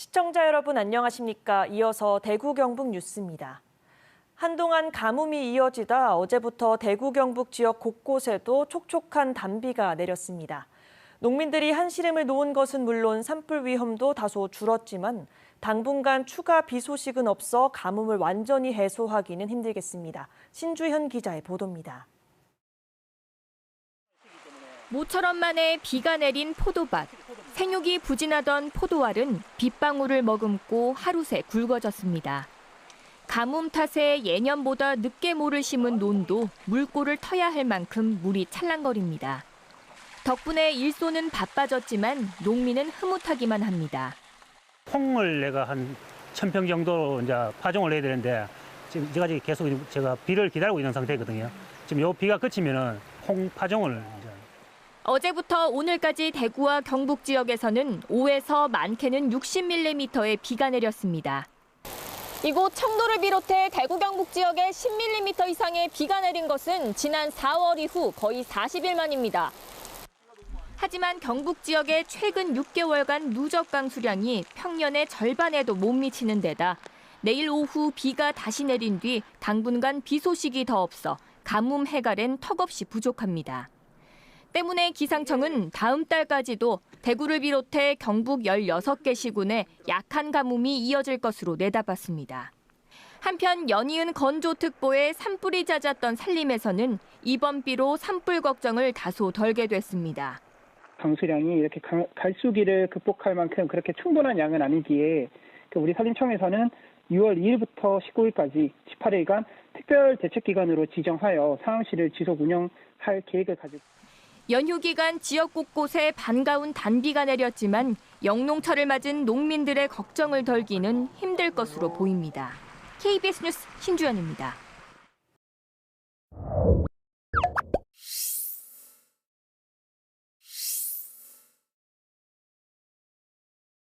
시청자 여러분 안녕하십니까? 이어서 대구 경북 뉴스입니다. 한동안 가뭄이 이어지다 어제부터 대구 경북 지역 곳곳에도 촉촉한 단비가 내렸습니다. 농민들이 한시름을 놓은 것은 물론 산불 위험도 다소 줄었지만 당분간 추가 비 소식은 없어 가뭄을 완전히 해소하기는 힘들겠습니다. 신주현 기자의 보도입니다. 모처럼 만에 비가 내린 포도밭. 생육이 부진하던 포도알은 빗방울을 머금고 하루 새 굵어졌습니다. 가뭄 탓에 예년보다 늦게 모를 심은 논도 물꼬를 터야 할 만큼 물이 찰랑거립니다. 덕분에 일손은 바빠졌지만 농민은 흐뭇하기만 합니다. 콩을 내가 한 천 평 정도 이제 파종을 해야 되는데 지금 이제까지 계속 제가 비를 기다리고 있는 상태거든요. 지금 요 비가 그치면은 콩 파종을 어제부터 오늘까지 대구와 경북 지역에서는 5에서 많게는 60mm의 비가 내렸습니다. 이곳 청도를 비롯해 대구 경북 지역에 10mm 이상의 비가 내린 것은 지난 4월 이후 거의 40일 만입니다. 하지만 경북 지역의 최근 6개월간 누적 강수량이 평년의 절반에도 못 미치는 데다 내일 오후 비가 다시 내린 뒤 당분간 비 소식이 더 없어 가뭄 해갈엔 턱없이 부족합니다. 때문에 기상청은 다음 달까지도 대구를 비롯해 경북 16개 시군에 약한 가뭄이 이어질 것으로 내다봤습니다. 한편 연이은 건조특보에 산불이 잦았던 산림에서는 이번 비로 산불 걱정을 다소 덜게 됐습니다. 강수량이 이렇게 강- 갈수기를 극복할 만큼 그렇게 충분한 양은 아니기에 그 우리 산림청에서는 6월 2일부터 19일까지 18일간 특별 대책 기간으로 지정하여 상황실을 지속 운영할 계획을 가지고 연휴 기간 지역 곳곳에 반가운 단비가 내렸지만 영농철을 맞은 농민들의 걱정을 덜기는 힘들 것으로 보입니다. KBS 뉴스 신주연입니다.